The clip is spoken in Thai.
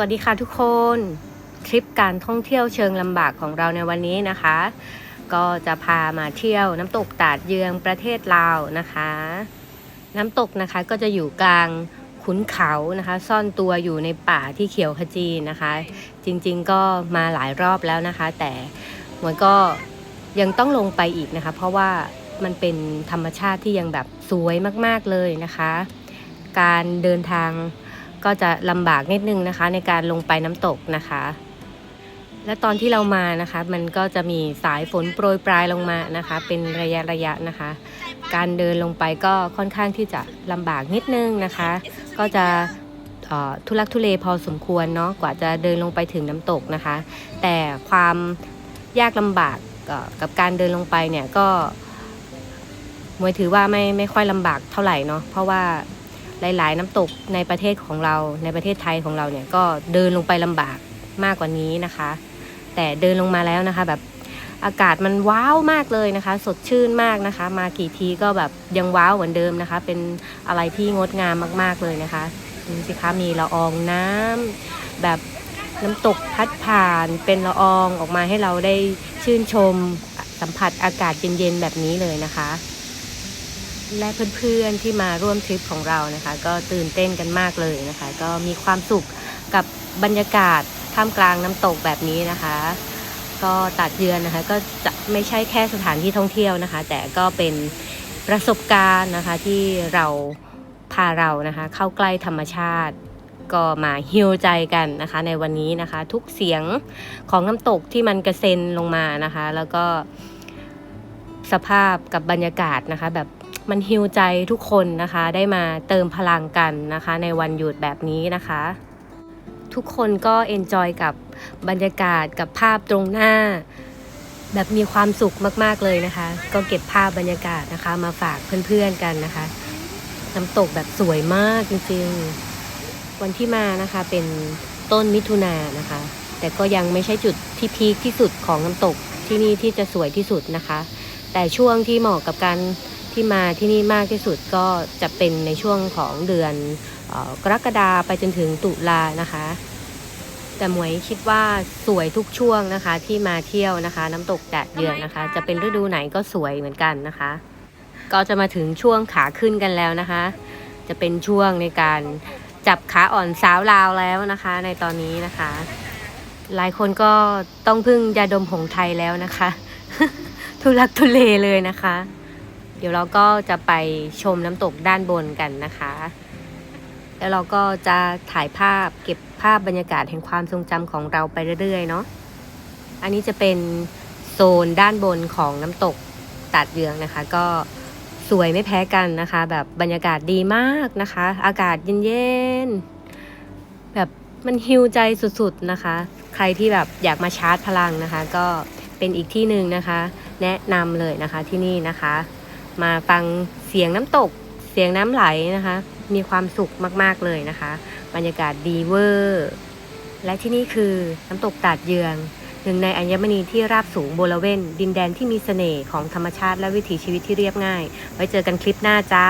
วัสดีค่ะทุกคนทริปการท่องเที่ยวเชิงลำบากของเราในวันนี้นะคะ ก็จะพามาเที่ยวน้ำตกตาดเยืองประเทศลาวนะคะ น้ำตกนะคะก็จะอยู่กลางขุนเขานะคะ ซ่อนตัวอยู่ในป่าที่เขียวขจีนะคะ จริงๆก็มาหลายรอบแล้วนะคะ แต่หมวยก็ยังต้องลงไปอีกนะคะ เพราะว่ามันเป็นธรรมชาติที่ยังแบบสวยมากๆเลยนะคะ การเดินทาง ก็จะลำบากนิดนึงนะคะ ในการลงไปน้ำตกนะคะ และตอนที่เรามานะคะ มันก็จะมีสายฝนโปรยปลายลงมานะคะ เป็นระยะระยะนะคะ การเดินลงไปก็ค่อนข้างที่จะลำบากนิดนึงนะคะ ก็จะทุลักทุเลพอสมควรเนาะกว่าจะเดินลงไปถึงน้ำตกนะคะ แต่ความยากลำบากกับการเดินลงไปเนี่ยก็มวยถือว่าไม่ไม่ค่อยลำบากเท่าไหร่เนาะเพราะว่า หลาย ๆ น้ำตกในประเทศของเราในประเทศไทยของเราเนี่ยก็เดินลงไปลำบากมากกว่านี้นะคะ แต่เดินลงมาแล้วนะคะ แบบอากาศมันว้าวมากเลยนะคะ สดชื่นมากนะคะ มากี่ทีก็แบบยังว้าวเหมือนเดิมนะคะ เป็นอะไรที่งดงามมากๆเลยนะคะดูสิคะมีละอองน้ำแบบน้ำตกพัดผ่านเป็นละอองออกมาให้เราได้ชื่นชมสัมผัสอากาศเย็นๆแบบนี้เลยนะคะ และเพื่อนๆที่มาร่วมทริปของเรานะคะ ก็ตื่นเต้นกันมากเลยนะคะ ก็มีความสุขกับบรรยากาศท่ามกลางน้ำตกแบบนี้นะคะ ก็ตัดเยือนนะคะ ก็จะไม่ใช่แค่สถานที่ท่องเที่ยวนะคะ แต่ก็เป็นประสบการณ์นะคะที่เราพาเรานะคะ เข้าใกล้ธรรมชาติก็มาฮิวใจกันนะคะ ในวันนี้นะคะ ทุกเสียงของน้ำตกที่มันกระเซ็นลงมานะคะ แล้วก็สภาพกับบรรยากาศนะคะ แบบ มันฮิวใจทุกคนนะคะ ได้มาเติมพลังกันนะคะ ในวันหยุดแบบนี้นะคะ ทุกคนก็เอนจอยกับบรรยากาศกับภาพตรงหน้า แบบมีความสุขมากๆเลยนะคะ ก็เก็บภาพบรรยากาศนะคะ มาฝากเพื่อนๆกันนะคะน้ำตกแบบสวยมากจริงๆ วันที่มานะคะเป็นต้นมิถุนานะคะ แต่ก็ยังไม่ใช่จุดที่พีคที่สุดของน้ำตกที่นี่ที่จะสวยที่สุดนะคะ แต่ช่วงที่เหมาะกับการ ที่มาที่นี่มากที่สุดก็จะเป็นในช่วงของเดือนออกรกฎาไปจนถึงตุลานะคะ แต่หมวยคิดว่าสวยทุกช่วงนะคะ ที่มาเที่ยวนะคะ น้ำตกแดดเดือนนะคะ จะเป็นฤดูไหนก็สวยเหมือนกันนะคะ ก็จะมาถึงช่วงขาขึ้นกันแล้วนะคะ จะเป็นช่วงในการจับขาอ่อนสาวลาวแล้วนะคะ ในตอนนี้นะคะ หลายคนก็ต้องพึ่งยาดมผงไทยแล้วนะคะ ทุลักทุเลเลยนะคะ เดี๋ยวเราก็จะไปชมน้ำตกด้านบนกันนะคะ แล้วเราก็จะถ่ายภาพเก็บภาพบรรยากาศแห่งความทรงจำของเราไปเรื่อยๆเนาะ อันนี้จะเป็นโซนด้านบนของน้ำตกตัดเยืองนะคะ ก็สวยไม่แพ้กันนะคะ แบบบรรยากาศดีมากนะคะ อากาศเย็นๆแบบมันฮิวใจสุดๆนะคะ ใครที่แบบอยากมาชาร์จพลังนะคะ ก็เป็นอีกที่หนึ่งนะคะ แนะนำเลยนะคะที่นี่นะคะ มาฟังเสียงน้ำตก เสียงน้ำไหลนะคะ มีความสุขมาก ๆ เลยนะคะ บรรยากาศดีเวอร์ และที่นี่คือน้ำตกตาดเยือง หนึ่งในอัญมณีที่ราบสูงโบราเวนดินแดนที่มีเสน่ห์ของธรรมชาติและวิถีชีวิตที่เรียบง่าย ไว้เจอกันคลิปหน้าจ้า